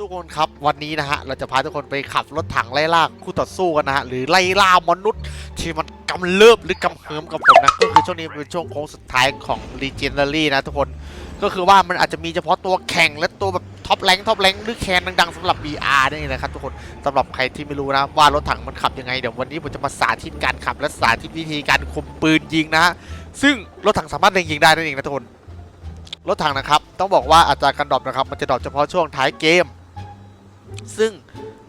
ทุกคนครับวันนี้นะฮะเราจะพาทุกคนไปขับรถถังไล่ล่าคู่ต่อสู้กันนะฮะหรือไล่ล่ามนุษย์ที่มันกำเริบหรือกำเฮิมกับผมนะก็คือช่วงนี้เป็นช่วงโค้งสุดท้ายของ Legendary นะทุกคนก็คือว่ามันอาจจะมีเฉพาะตัวแข่งและตัวแบบท็อปแรงท็อปแรงหรือแคนดังๆสำหรับ BR นี่นะครับทุกคนสำหรับใครที่ไม่รู้นะว่ารถถังมันขับยังไงเดี๋ยววันนี้ผมจะมาสาธิตการขับ และสาธิตวิธีการคุมปืนยิงนะฮะซึ่งรถถังสามารถเล็งยิงได้นั่นเองนะทุกคนรถถังนะครับต้องบอกว่าอัตราการดรอปนะครับมันจะดรอปเฉพาะช่วงท้ายเกม ซึ่ง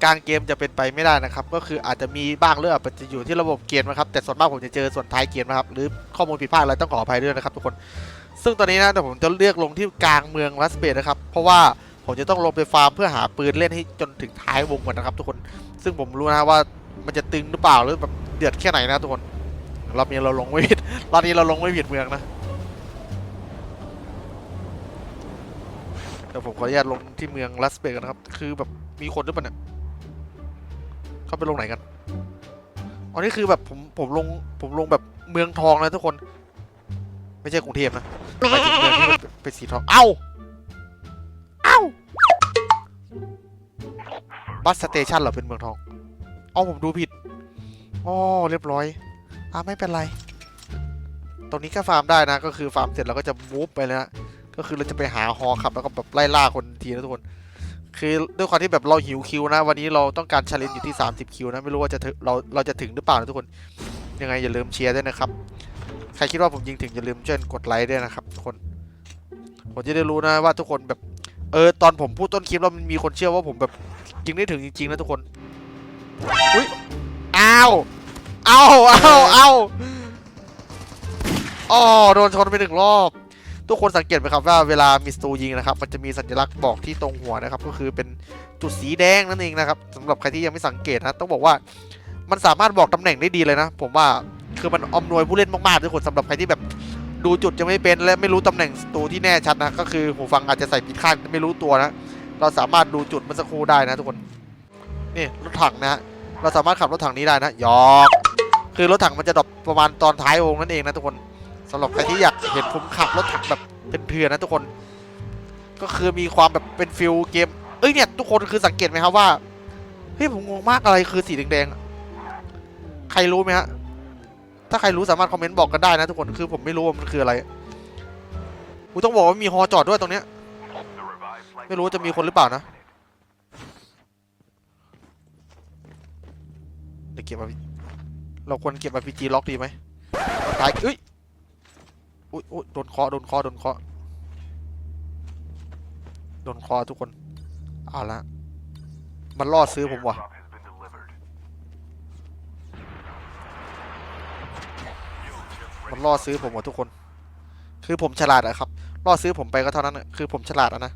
กลารเกมจะเป็นไปไม่ได้นะครับ ก็คืออาจจะมีบ้างเรื่องอาจจะอยู่ที่ระบบเกมนะครับ แต่ส่วนมากผมจะเจอส่วนท้ายเกมนะครับ หรือข้อมูลผิดพลาดอะไรต้องขออภัยด้วยนะครับทุกคน ซึ่งตอนนี้นะเดี๋ยวผมจะเลือกลงที่กลางเมืองลัสเบดนะครับ เพราะว่าผมจะต้องลงไปฟาร์มเพื่อหาปืนเล่นให้จนถึงท้ายวงก่อนนะครับ ทุกคน ซึ่งผมรู้นะว่ามันจะตึงหรือเปล่าหรือแบบเดือดแค่ไหนนะทุกคนรอบนี้เราลงไม่ผิดรอบนี้เราลงไม่ผิดเมืองนะ เดี๋ยวผมขออนุญาตลงที่เมืองลัสเบกันนะครับ คือแบบมีคนหรือเปล่าเนี่ยเขาไปลงไหนกันอ๋อนี่คือแบบผมผมลงผมลงแบบเมืองทองนะทุกคน ไม่ใช่กรุงเทพนะหมายถึงเมืองที่เป็นสีทองเอ้าเอ้าบัสสเตชันเหรอเป็นเมืองทองอ๋อผมดูผิดอ๋อเรียบร้อยอะไม่เป็นไร ตรงนี้ก็ฟาร์มได้นะ ก็คือฟาร์มเสร็จเราก็จะมูฟไปเลยนะ ก็คือเราจะไปหาฮอขับแล้วก็แบบไล่ล่าคนทีนะทุกคน คือด้วยความที่แบบเราหิวคิวนะ วันนี้เราต้องการชาเลนจ์อยู่ที่ 30 คิวนะไม่รู้ว่าจะเราเราจะถึงหรือเปล่านะทุกคน ยังไงอย่าลืมเชียร์ด้วยนะครับ ใครคิดว่าผมยิงถึงอย่าลืมช่วยกดไลค์ด้วยนะครับทุกคน ผมจะได้รู้นะว่าทุกคนแบบเออตอนผมพูดต้นคลิปแล้วมันมีคนเชื่อว่าผมแบบยิงได้ถึงจริงๆนะทุกคน อุ้ยอ้าวอ้าวอ้าวอ้าวอ๋อโดนชนไปหนึ่งรอบ ทุกคนสังเกตไหมครับว่าเวลามีสตูยิงนะครับ มันจะมีสัญลักษณ์บอกที่ตรงหัวนะครับ ก็คือเป็นจุดสีแดงนั่นเองนะครับสำหรับใครที่ยังไม่สังเกตนะต้องบอกว่ามันสามารถบอกตำแหน่งได้ดีเลยนะ ผมว่าคือมันอำนวยผู้เล่นมากๆทุกคนสำหรับใครที่แบบดูจุดจะไม่เป็นและไม่รู้ตำแหน่งสตูที่แน่ชัดนะ ก็คือหูฟังอาจจะใส่ผิดข้างไม่รู้ตัวนะ เราสามารถดูจุดมื่อสักครู่ได้นะทุกคนนี่รถถังนะเราสามารถขับรถถังนี้ได้นะยอกคือรถถังมันจะดรอปประมาณตอนท้ายวงนั่นเองนะทุกคน สำหรับใครที่อยากเห็นผมขับรถถังแบบเป็นเถื่อนนะทุกคน ก็คือมีความแบบเป็นฟิลเกม เอ้ยเนี่ยทุกคนคือสังเกตไหมครับว่า เฮ้ยผมงงมากอะไรคือสีแดงๆ ใครรู้ไหมฮะ ถ้าใครรู้สามารถคอมเมนต์บอกกันได้นะทุกคน คือผมไม่รู้ว่ามันคืออะไรกูต้องบอกว่ามีฮอจอดด้วยตรงเนี้ย ไม่รู้จะมีคนหรือเปล่านะเดี๋ยวเก็บมาเราควรเก็บมาพีจีล็อกดีไหมตายเอ้ย อุ้ยอุ้ยโดนเคอโดนเคอโดนเคอโดนเคอทุกคนเอาละมันล่อซื้อผมว่ะมันล่อซื้อผมว่ะทุกคน คือผมฉลาดอะครับล่อซื้อผมไปก็เท่านั้นคือผมฉลาดอะนะ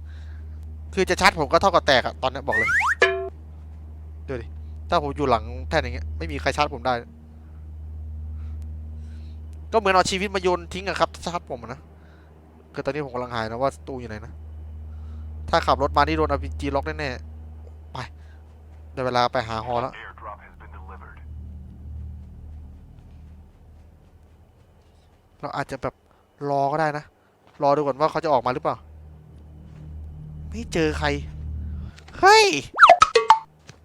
คือจะชาร์จผมก็เท่ากับแตกอะตอนนี้บอกเลยดูดิถ้าผมอยู่หลังแท่นอย่างเงี้ยไม่มีใครชาร์จผมได้ ก็เหมือนเอาชีวิตมาโยนทิ้งอะครับชาร์จผมอะนะคือตอนนี้ผมกำลังหายนะว่าตู้อยู่ไหนนะ ถ้าขับรถมานี่โดน RPG ล็อกแน่ๆไปได้เวลาไปหาฮอแล้วเราอาจจะแบบรอก็ได้นะ รอดูก่อนว่าเขาจะออกมาหรือเปล่า ไม่เจอใคร เฮ้ย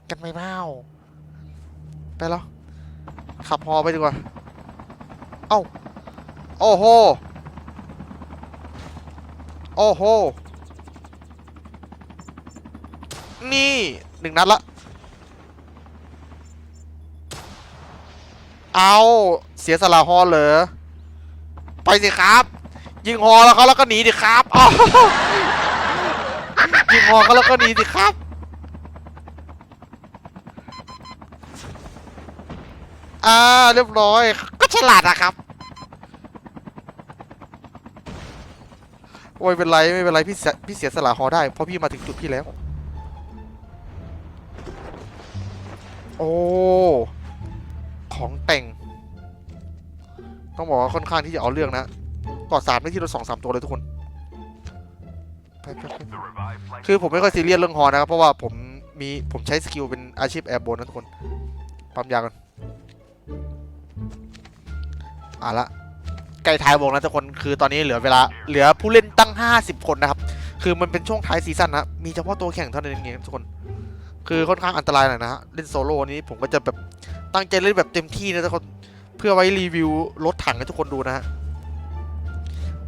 กันไม่เมาไปแล้ว ขับฮอไปดีกว่า เอ้า โอ้โห โอ้โห นี่หนึ่งนัดละ เอาเสียสละฮอเหรอ ไปสิครับ ยิงฮอแล้วเขาแล้วก็หนีดิครับอ้าวยิงฮอเขาแล้วก็หนีดิครับอ่าเรียบร้อยก็ฉลาดอะครับ โอ้ยเป็นไรไม่เป็นไรพี่เสียพี่เสียสละฮอได้เพราะพี่มาถึงจุดพี่แล้ว โอ้ของแต่ง ต้องบอกว่าค่อนข้างที่จะเอาเรื่องนะกอดสามได้ที่เรถสองสามตัวเลยทุกคนคือผมไม่ค่อยซีเรียสเรื่องฮอนะครับเพราะว่าผมมีผมใช้สกิลเป็นอาชีพแอร์โบนนะทุกคนปั๊มยากันอะละ ใกล้ท้ายวงแล้วทุกคนคือตอนนี้เหลือเวลาเหลือผู้เล่นตั้ง 50 คนนะครับ คือมันเป็นช่วงท้ายซีซั่นนะมีเฉพาะตัวแข่งเท่านั้นเองทุกคน คือค่อนข้างอันตรายหน่อยนะฮะเล่นโซโล่นี้ผมก็จะแบบตั้งใจเล่นแบบเต็มที่นะทุกคนเพื่อไว้รีวิวรถถังให้ทุกคนดูนะฮะ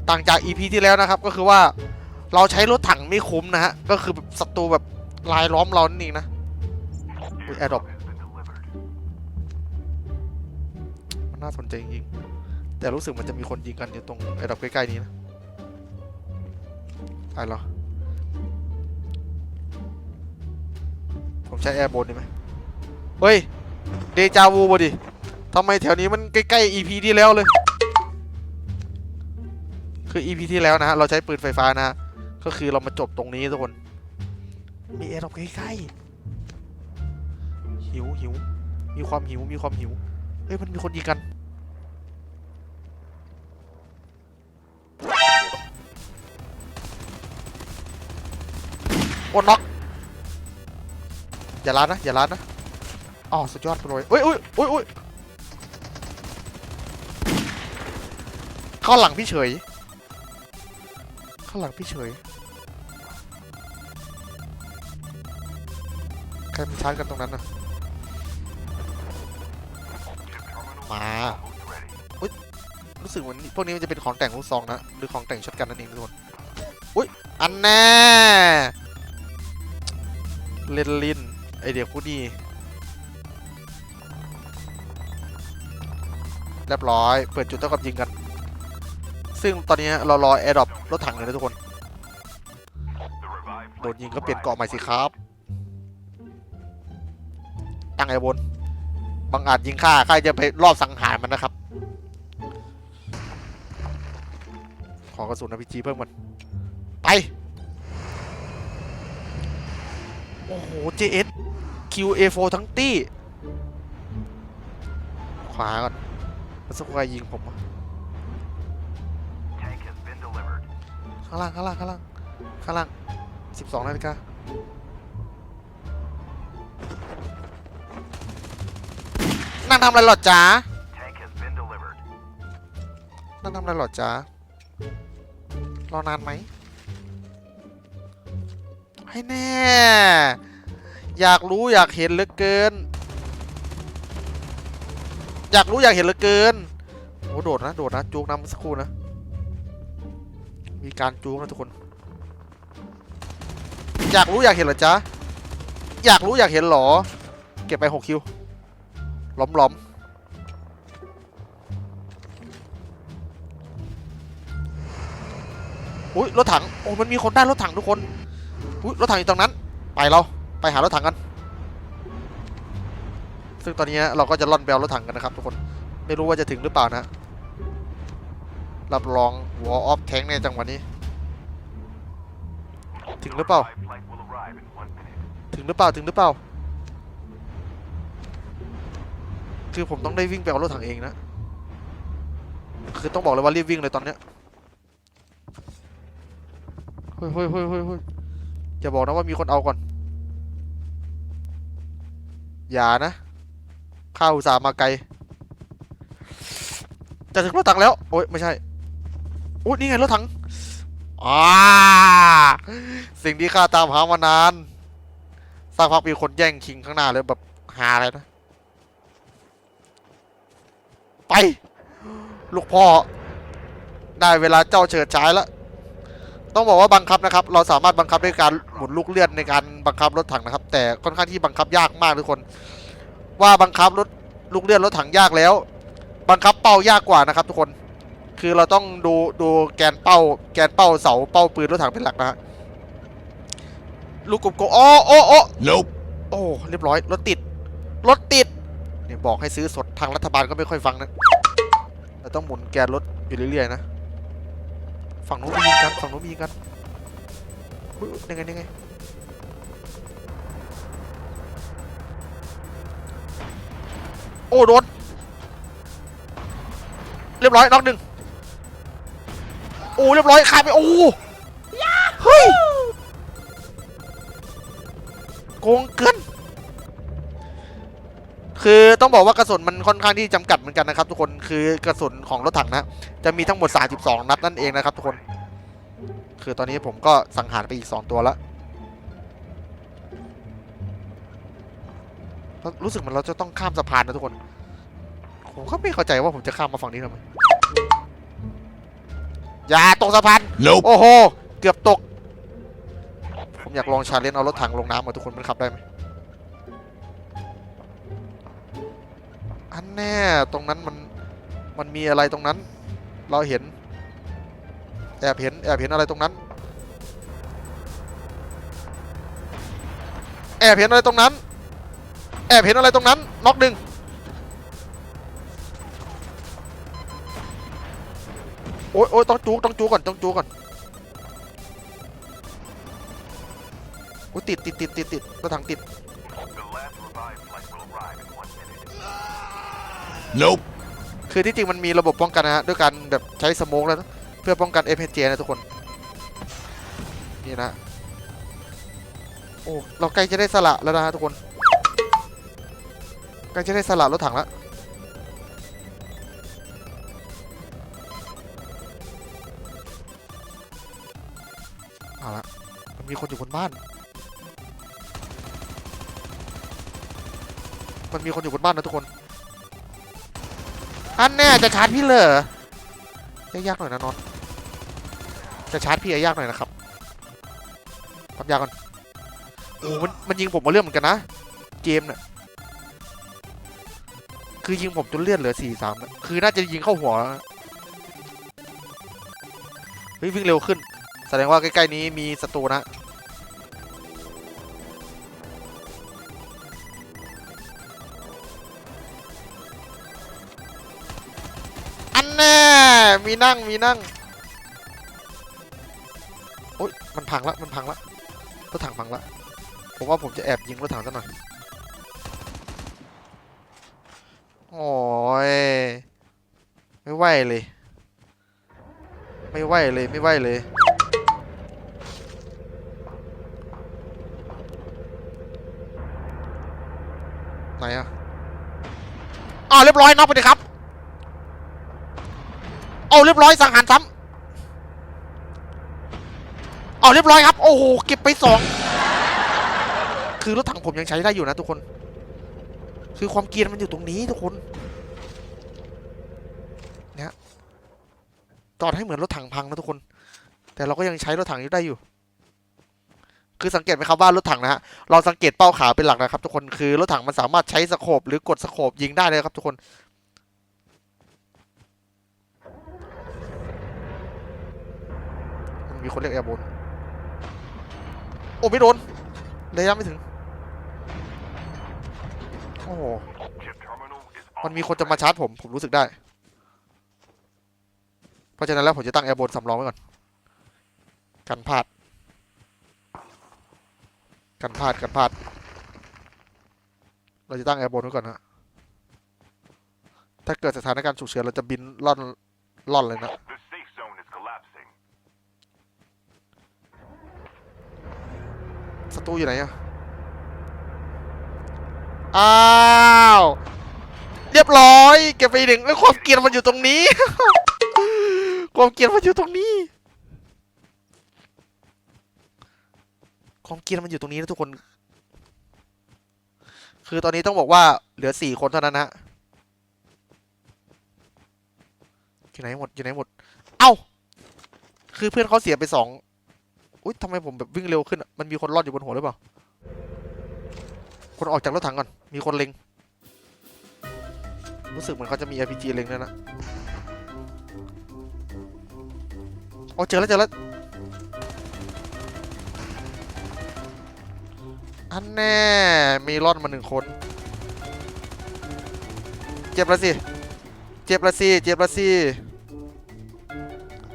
ต่างจาก EP ที่แล้วนะครับ ก็คือว่าเราใช้รถถังไม่คุ้มนะฮะก็คือแบบศัตรูแบบลายล้อมเรานั่นเองนะแอร์ดรอปนน่าสนใจจริงๆ แต่รู้สึกมันจะมีคนยิงกันอยู่ตรงแอร์ดรอปใกล้ๆนี้นะไปเหรอ ผมใช้แอร์บนดีไหมเฮ้ย เดจาวูบดิทำไมแถวนี้มันใกล้ๆ EP ที่แล้วเลย คือ EP ที่แล้วนะฮะ เราใช้ปืนไฟฟ้านะฮะ ก็คือเรามาจบตรงนี้ทุกคน มีแอร์ดรอปใกล้ๆ หิวหิว มีความหิว มีความหิว เฮ้ย มันมีคนยิงกัน โอ้น็อกอย่าล้านนะอย่าล้านนะอ๋อสุดยอดไปเลยอุ้ยอุ้ยอุ้ยอุ้ยเข้าหลังพี่เฉย เข้าหลังพี่เฉยใครมันชาร์จกันตรงนั้นนะมาอุ้ยรู้สึกเหมือนพวกนี้มันจะเป็นของแต่งลูกซองนะ หรือของแต่งช็อตกันนั่นเองทุกคนอุ้ยอันแน่ เลนลินไอเดียกูดีเรียบร้อย เปิดจุดเท่ากับยิงกัน ซึ่งตอนนี้เรารอแอร์ดรอปรถถังเลยนะทุกคน โดนยิงก็เปลี่ยนเกาะใหม่สิครับ ตั้งไอ้บนบางอาจยิงฆ่าใครจะไปรอบสังหารมันนะครับ ขอกระสุนอพีจีเพิ่มมันไป อ้โห JS QA4 ทั้งตี้ ขวาก่อนมันสักใครยิงผมวะข้างล่าง ข้างล่าง ข้างล่าง ข้างล่าง 12นาฬิกานั่งทำอะไรหรอจ๊ะนั่งทำอะไรหรอจ๊ะรอนานไหม ให้แน่ อยากรู้อยากเห็นเหลือเกิน อยากรู้อยากเห็นเหลือเกินโอ้โดดนะโดดนะจูงนำสักครู่นะ มีการจูงนะทุกคน อยากรู้อยากเห็นเหรอจ๊ะ อยากรู้อยากเห็นหรอ เก็บไปหกคิวล้อมล้อมอุ้ยรถถัง โอ้ มันมีคนได้รถถังทุกคน อุ๊ยรถถังอยู่ตรงนั้น ไปเราไปหารถถังกัน ซึ่งตอนนี้เราก็จะล่อนแบลรถถังกันนะครับทุกคน ไม่รู้ว่าจะถึงหรือเปล่านะรับรอง War of Tank ในจังหวะนี้ ถึงหรือเปล่า ถึงหรือเปล่า ถึงหรือเปล่า คือผมต้องได้วิ่งไปเอารถถังเองนะ คือต้องบอกเลยว่ารีบวิ่งเลยตอนเนี้ยเฮ้ยเฮ้ยเฮ้ยเฮ้ย อย่าบอกนะว่ามีคนเอาก่อน อย่านะข้าอุตส่าห์มาไกล จะถึงรถถังแล้ว โอ้ยไม่ใช่โอ้ยนี่ไงรถถังอ่าสิ่งที่ข้าตามหามานานสักพักมีคนแย่งชิงข้างหน้าเลยแบบหาอะไรนะ ไป ลูกพ่อ ได้เวลาเจ้าเฉิดฉายแล้ว ต้องบอกว่าบังคับนะครับ เราสามารถบังคับด้วยการหมุนลูกเลื่อนในการบังคับรถถังนะครับ แต่ค่อนข้างที่บังคับยากมากทุกคน ว่าบังคับรถลูกเลื่อนรถถังยากแล้ว บังคับเป้ายากกว่านะครับ ทุกคน คือเราต้องดูดูแกนเป้า แกนเป้าเสาเป้าปืนรถถังเป็นหลักนะฮะลูกกลมๆอ๋อโอ้โอ้ Nope. โอ้เรียบร้อยรถติดรถติดเนี่ยบอกให้ซื้อสดทางรัฐบาลก็ไม่ค่อยฟังนะเราต้องหมุนแกนรถอยู่เรื่อยๆนะ ฝั่งโน้นมียิงกันฝั่งโน้นมียิงกันอุ๊ยอุ๊ยยังไงยังไงโอ้โดนเรียบร้อยน็อกหนึ่งโอ้เรียบร้อยขายไปโอ้เฮ้ยโกงเกินคือต้องบอกว่ากระสุนมันค่อนข้างที่จำกัดเหมือนกันนะครับทุกคน คือกระสุนของรถถังนะจะมีทั้งหมด 32 นัดนั่นเองนะครับทุกคน คือตอนนี้ผมก็สังหารไปอีกสองตัวแล้วแล้วรู้สึกเหมือนเราจะต้องข้ามสะพานนะทุกคน ผมก็ไม่เข้าใจว่าผมจะข้ามมาฝั่งนี้ทำไมอย่าตกสะพาน Nope. โอ้โห เกือบตก ผมอยากลองชาเลนจ์เอารถถังลงน้ำมาทุกคนมันขับได้ไหมอันแน่ตรงนั้นมัน มันมีอะไรตรงนั้น เราเห็น แอบเห็น แอบเห็นอะไรตรงนั้น แอบเห็นอะไรตรงนั้น แอบเห็นอะไรตรงนั้น น็อกหนึ่งโอ๊ยโอ๊ยต้องจูกต้องจูกก่อน ต้องจูกก่อนโอ้ยติดติดติดติดติดกรถถังติด Nope. คือที่จริงมันมีระบบป้องกันนะฮะด้วยการแบบใช้สโมกแล้ว เพื่อป้องกันเอ FHJ นะทุกคน นี่นะ โอ้เราใกล้จะได้สละแล้วนะฮะทุกคนใกล้จะได้สละรถถังแล้วเอาละมันมีคนอยู่บนบ้าน มันมีคนอยู่บนบ้านนะทุกคน อันแน่จะชาร์จพี่เลยเหรอยากหน่อยนะนอนจะชาร์จพี่ยากหน่อยนะครับทำยากก่อนโอ้มันมันยิงผมมาเรื่องเหมือนกันนะเจมส์เนี่ยคือยิงผมจนเลือดเหลือสี่สามคือน่าจะยิงเข้าหัวแล้วเฮ้ยวิ่งเร็วขึ้น แสดงว่าใกล้ๆนี้มีศัตรูนะ มีนั่งมีนั่งโอ๊ยมันพังละมันพังละรถถังพังละผมว่าผมจะแอบยิงรถถังซะหน่อยโอ้ยไม่ไหวเลย ไม่ไหวเลยไม่ไหวเลยไหนอะอ้าเรียบร้อยน็อกไปเลยครับ เอาเรียบร้อยสังหารซ้ำเอาเรียบร้อยครับ โอ้โหเก็บไปสองคือรถถังผมยังใช้ได้อยู่นะทุกคน คือความเกียนมันอยู่ตรงนี้ทุกคนเนี่ยจอดให้เหมือนรถถังพังนะทุกคน แต่เราก็ยังใช้รถถังอยู่ได้อยู่ คือสังเกตไหมครับว่ารถถังนะฮะเราสังเกตเป้าขาวเป็นหลักนะครับ ทุกคนคือรถถังมันสามารถใช้สโคปหรือกดสโคปยิงได้เลยครับ ทุกคน มีคนเรียกแอร์บนโอ้ไม่โดนระยะไม่ถึง โอ้โหมันมีคนจะมาชาร์จผม ผมรู้สึกได้ เพราะฉะนั้นแล้วผมจะตั้งแอร์บนสำรองไว้ก่อน กันพลาด กันพลาด กันพลาด เราจะตั้งแอร์บนไว้ก่อนนะถ้าเกิดสถานการณ์ฉุกเฉินเราจะบินล่อนล่อนเลยนะ ศัตรูอยู่ไหนอะอ้าวเรียบร้อยเก็บไปหนึ่งไอ้ยความเกลียดมันอยู่ตรงนี้ ความเกลียดมันอยู่ตรงนี้ ความเกลียดมันอยู่ตรงนี้นะทุกคน คือตอนนี้ต้องบอกว่าเหลือสี่คนเท่านั้นนะอยู่ไหนหมดอยู่ไหนหมด เอ้า คือเพื่อนเขาเสียไปสอง อุ้ยทำไมผมแบบวิ่งเร็วขึ้นอะมันมีคนรอดอยู่บนหัวหรือเปล่า คนออกจากรถถังก่อน มีคนเล็ง รู้สึกเหมือนเขาจะมี RPG เล็งด้วยนะโอ้เจอแล้วเจอแล้วอันแน่ มีรอดมาหนึ่งคน เจ็บแล้วสิ เจ็บแล้วสิ เจ็บแล้วสิ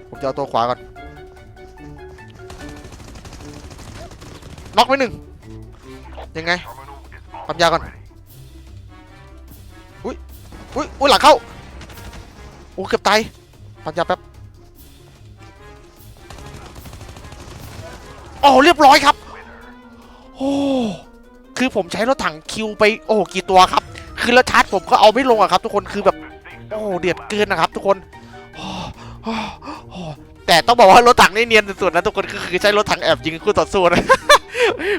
ผมจะเอาตัวขวาก่อน น็อกไปหนึ่งยังไงปั๊มยาก่อน ready. อุ้ยอุ้ยหลังเข้าโอ้เกือบตายปัญญาแป๊บโอ้เรียบร้อยครับโอ้คือผมใช้รถถังคิวไปโอ้กี่ตัวครับ คือแล้วชาร์จผมก็เอาไม่ลงอะครับ ทุกคนคือแบบโอ้เดือดเกินนะครับ ทุกคนโอ้แต่ต้องบอกว่ารถถังนี่เนียนสุดๆนะทุกคนก็คือใช้รถถังแอบยิงคู่ต่อสู้นะ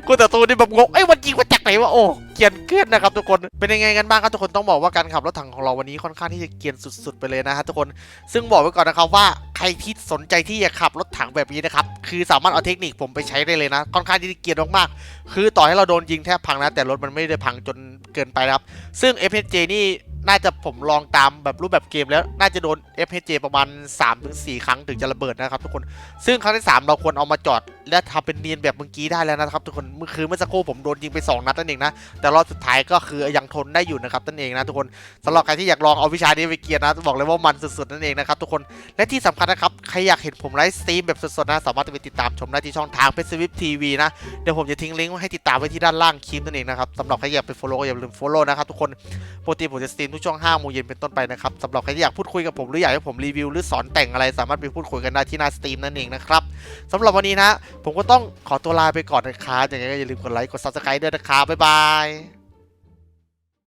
คู่ต่อสู้นี่แบบงงเอ้ยมันยิงมาจากไหนวะโอ้เกียนเกลียนนะครับทุกคนเป็นยังไงกันบ้างครับทุกคนต้องบอกว่าการขับรถถังของเราวันนี้ค่อนข้างที่จะเกียนสุด ๆ ไปเลยนะฮะทุกคนซึ่งบอกไว้ก่อนนะครับว่าใครที่สนใจที่จะขับรถถังแบบนี้นะครับคือสามารถเอาเทคนิคผมไปใช้ได้เลยนะ ค่อนข้างที่จะเกียนมากๆคือต่อให้เราโดนยิงแทบพังนะแต่รถมันไม่ได้พังจนเกินไปนะครับ ซึ่ง FJ นี่น่าจะผมลองตามแบบรูปแบบเกมแล้วน่าจะโดน FHJ ประมาณ 3-4 ครั้งถึงจะระเบิดนะครับทุกคน ซึ่งครั้งที่ 3 เราควรเอามาจอด และทำเป็นเนียนแบบเมื่อกี้ได้แล้วนะครับทุกคนเมื่อคือเมื่อสักครู่ผมโดนยิงไป 2 นัดนั่นเองนะแต่รอบสุดท้ายก็คือยังทนได้อยู่นะครับนั่นเองนะทุกคนสำหรับใครที่อยากลองเอาวิชานี้ไปเกียร์นะบอกเลยว่ามันสุดๆนั่นเองนะครับทุกคนและที่สำคัญนะครับใครอยากเห็นผมไลฟ์สตรีมแบบสดๆนะสามารถไปติดตามชมได้ที่ช่องทางเพจสวิฟทีวีนะเดี๋ยวผมจะทิ้งลิงก์ไว้ให้ติดตามไว้ที่ด้านล่างคลิปนั่นเองนะครับสำหรับใครอยากไป follow ก็อย่าลืม follow นะครับทุกคนปกติผมจะสตรีมทุกช่วง5โมงเย็นเป็นต้นไปนะครับสำหรับใครที่อยากพูดคุยกับผมหรืออยากให้ผมรีวิวหรือสอนแต่งอะไร สามารถไปพูดคุยกันได้ที่หน้าสตรีมนั่นเองนะครับสำหรับวันนี้นะผมก็ต้องขอตัวลาไปก่อนนะครับยังไงก็อย่าลืมกดไลค์กดซับสไครต์ด้วยนะครับบ๊ายบาย